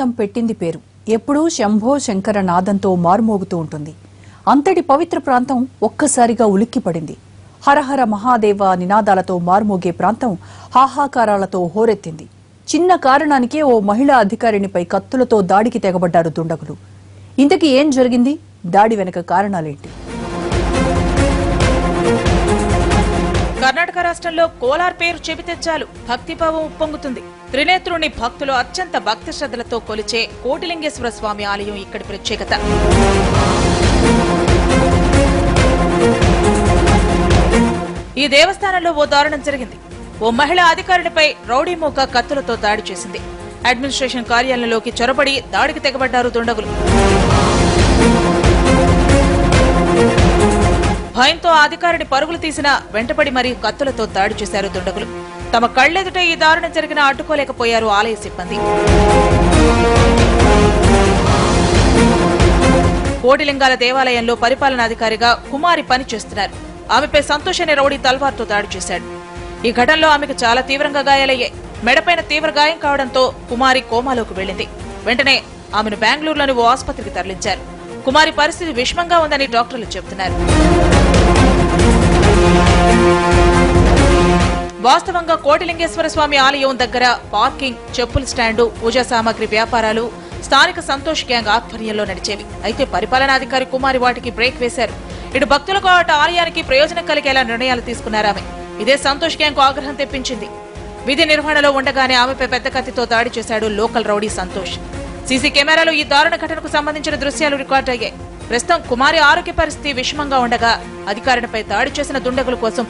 తం పెట్టింది పేరు. ఎప్పుడూ శంభో శంకర నాదంతో మారుమోగుతూ ఉంటుంది. అంతటి పవిత్ర ప్రాంతం ఒక్కసారిగా ఉలిక్కిపడింది. హరహర మహాదేవ నినాదాలతో మారుమోగే ప్రాంతం హాహాకారాలతో హోరెత్తింది. చిన్న కారణానికే ఓ మహిళా అధికారినిపై కత్తులతో దాడికి తెగబడ్డారు దుండగులు. ఇంతకీ ఏం జరిగింది? దాడి వెనక కారణాలేంటి? కర్ణాటక రాష్ట్రంలో కోలార్ పేరు చెబితే చాలు భక్తిభావం ఉప్పొంగుతుంది. త్రినేత్రుని భక్తులు అత్యంత భక్తి శ్రద్ధలతో కొలిచే కోటిలింగేశ్వర స్వామి ఆలయం ఇక్కడి ప్రత్యేకత. ఈ దేవస్థానంలో ఓ దారుణం జరిగింది. ఓ మహిళా అధికారినిపై రౌడీ మోక కత్తులతో దాడి చేసింది. అడ్మినిస్ట్రేషన్ కార్యాలయంలోకి చొరబడి దాడికి తెగబడ్డారు దుండగులు. భయంతో అధికారిని పరుగులు తీసిన వెంటపడి మరీ కత్తులతో దాడి చేశారు దుండగులు. తమ కళ్ళెదుట ఈ దారుణం జరిగిన అడ్డుకోలేకపోయారు ఆలయ సిబ్బంది. కోటిలింగాల దేవాలయంలో పరిపాలనాధికారిగా కుమారి పనిచేస్తున్నారు ఆమెపై సంతోష్ అనే రౌడీ తల్వార్తో దాడి చేశాడు. ఈ ఘటనలో ఆమెకు చాలా తీవ్రంగా గాయాలయ్యాయి. మెడపైన తీవ్ర గాయం కావడంతో కుమారి కోమాలోకి వెళ్ళింది వెంటనే ఆమెను బెంగళూరులోని ఓ ఆసుపత్రికి తరలించారు. కుమారి పరిస్థితి విషమంగా ఉందని డాక్టర్లు చెబుతున్నారు. వాస్తవంగా కోటిలింగేశ్వర స్వామి ఆలయం దగ్గర పార్కింగ్ చెప్పుల స్టాండు పూజా సామాగ్రి వ్యాపారాలు స్థానిక సంతోష్ గ్యాంగ్ ఆధ్వర్యంలో నడిచేవి. అయితే పరిపాలనాధికారి కుమారి వాటికి బ్రేక్ వేశారు. ఇటు భక్తులకు అటు ఆలయానికి ప్రయోజనం కలిగేలా నిర్ణయాలు తీసుకున్నారు ఆమె. ఇదే సంతోష్ గ్యాంగ్ ఆగ్రహం తెప్పించింది. విధి నిర్వహణలో ఉండగానే ఆమెపై పెద్ద కత్తితో దాడి చేశాడు లోకల్ రౌడీ సంతోష్. సీసీ కెమెరాలో ఈ దారుణ ఘటనకు సంబంధించిన దృశ్యాలు రికార్డయ్యాయి ప్రస్తుతం కుమారి ఆరోగ్య పరిస్థితి విషమంగా ఉండగా అధికారులపై దాడి చేసిన దుండగుల కోసం